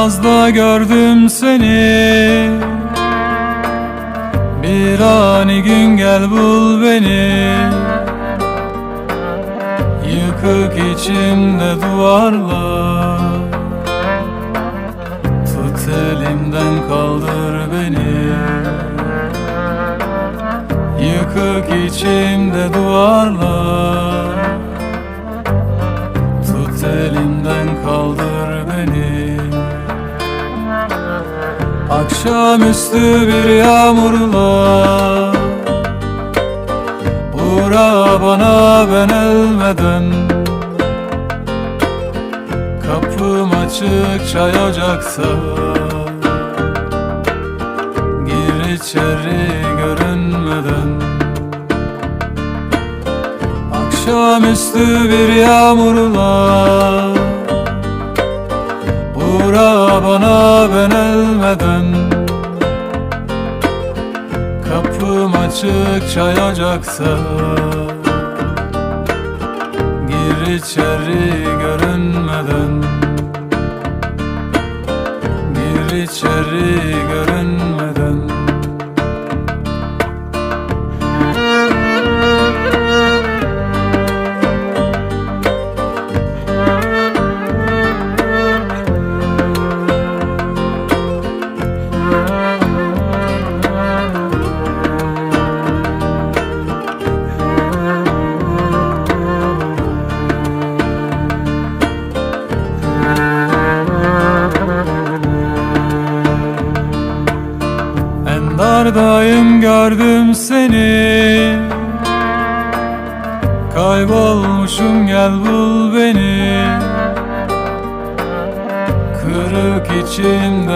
Namazda gördüm seni. Bir ani gün gel bul beni. Yıkık içimde duvarlar. Tut elimden kaldır beni. Yıkık içimde duvarlar Akşamüstü bir yağmurla Uğra bana ben ölmeden Kapım açık çay ocaksa Gir içeri görünmeden Akşamüstü bir yağmurla Uğra bana ben ölmeden Kapım açık çay ocaksa Gir içeri görünmeden. Gir içeri görünmeden En dardayım gördüm seni. Kaybolmuşum gel bul beni. Kırık içimden